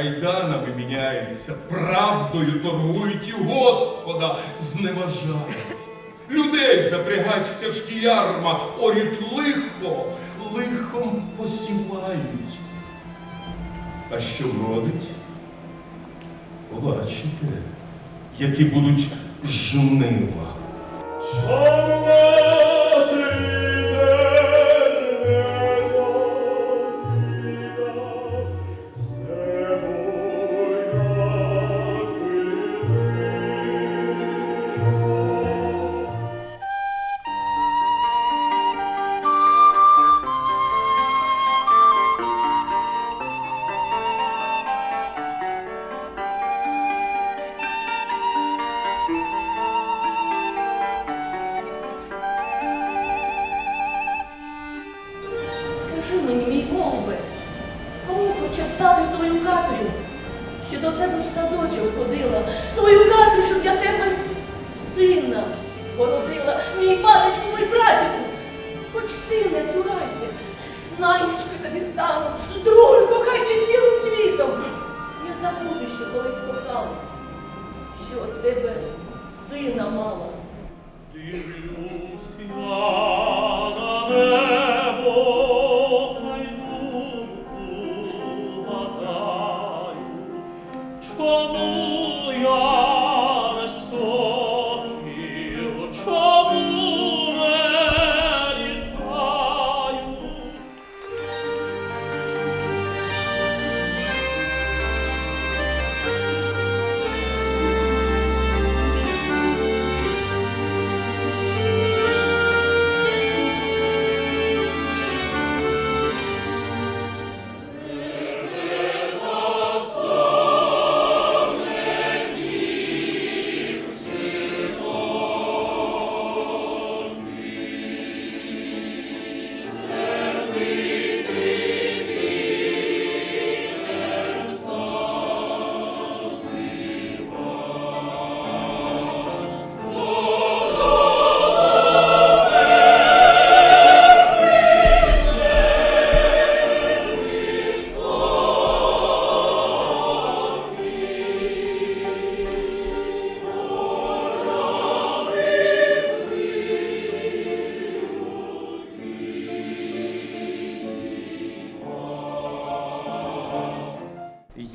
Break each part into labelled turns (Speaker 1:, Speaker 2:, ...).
Speaker 1: кайданами міняються, правдою торгують і Господа зневажають. Людей запрягають в тяжкі ярма, орють лихо, лихом посівають. А що вродить? Побачите, які будуть жнива.
Speaker 2: Що до тебе в садочок ходила, свою катрю, щоб я тебе сина породила, мій паночку, мій братіку, Хоч ти не цурайся, наймичкою тобі стану,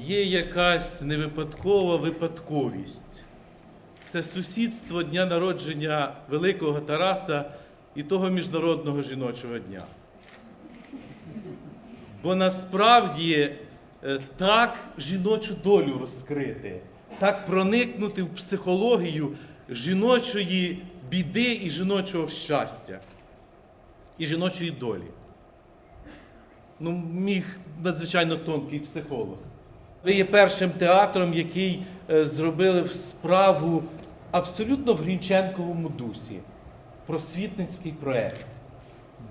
Speaker 3: Є якась невипадкова випадковість. Це сусідство дня народження Великого Тараса і того Міжнародного жіночого дня. Бо насправді е, так жіночу долю розкрити, так проникнути в психологію жіночої біди і жіночого щастя, і жіночої долі. Ну, міг надзвичайно тонкий психолог. Ви є першим театром, який е, зробили справу абсолютно в Грінченковому дусі. Просвітницький проект.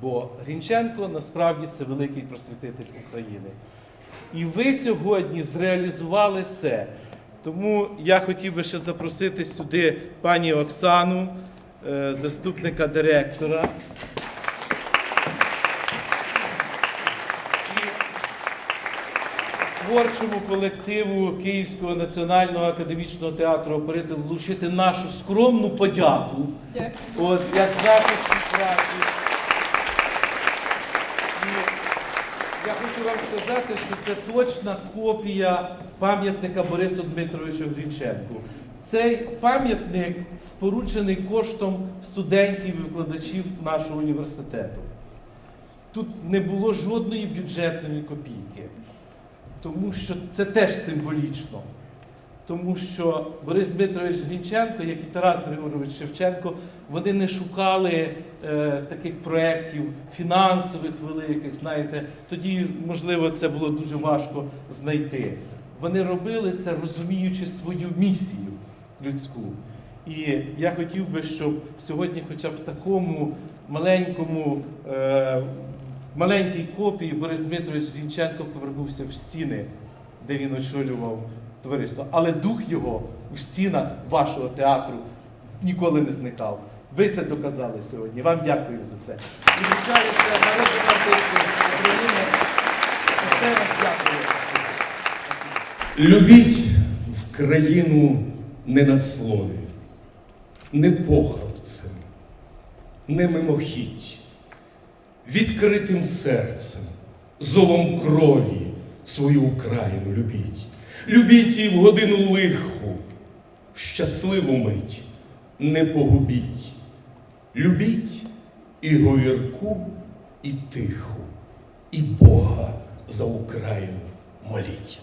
Speaker 3: Бо Грінченко насправді це великий просвітитель України. І ви сьогодні зреалізували це. Тому я хотів би ще запросити сюди пані Оксану, е, заступника директора. Творчому колективу Київського національного академічного театру оперити влучити нашу скромну подяку. От, як співпраці. Я хочу вам сказати, що це точна копія пам'ятника Борису Дмитровичу Грінченку. Цей пам'ятник споруджений коштом студентів і викладачів нашого університету. Тут не було жодної бюджетної копійки тому що це теж символічно. Тому що Борис Дмитрович Грінченко, як і Тарас Григорович Шевченко, вони не шукали е, таких проєктів фінансових великих, знаєте, тоді, можливо, це було дуже важко знайти. Вони робили це, розуміючи свою місію людську. І я хотів би, щоб сьогодні, хоча б в такому маленькому е, маленькій копії Борис Дмитрович Грінченко повернувся в стіни, де він очолював товариство. Але дух його в стінах вашого театру ніколи не зникав. Ви це доказали сьогодні. Вам дякую за це. І вручається народним артистам України. Дякую.
Speaker 1: Любіть в країну не на слові, не похабцем, не мимохідь, відкритим серцем, зовом крові свою Україну любіть. Любіть її в годину лиху, щасливу мить, не погубіть. Любіть і говірку, і тиху, і Бога за Україну моліть.